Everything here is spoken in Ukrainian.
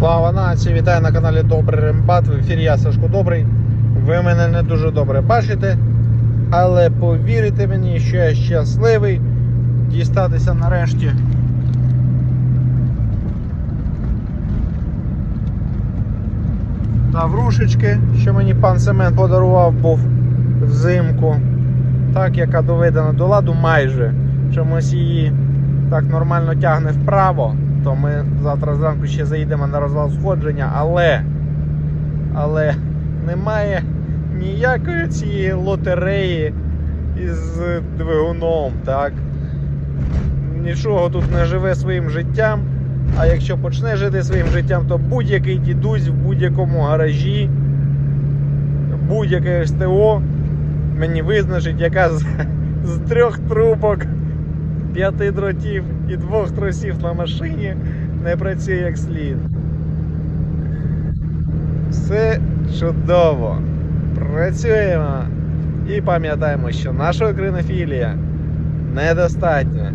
Слава нації! Вітаю на каналі Добрий Рембат. В ефірі я Сашко Добрий. Ви мене не дуже добре бачите, але повірте мені, що я щасливий дістатися нарешті. Таврушечки, що мені пан Семен подарував, був взимку. Так, яка доведена до ладу майже. Чомусь її так нормально тягне вправо, то ми завтра зранку ще заїдемо на розвал сходження, але але немає ніякої цієї лотереї із двигуном, так? Нічого тут не живе своїм життям. А якщо почне жити своїм життям, то будь-який дідусь в будь-якому гаражі, будь-яке СТО мені визначить, яка з, з трьох трубок п'яти дротів і двох тросів на машині не працює як слід. Все чудово. Працюємо і пам'ятаємо, що наша українофілія недостатня.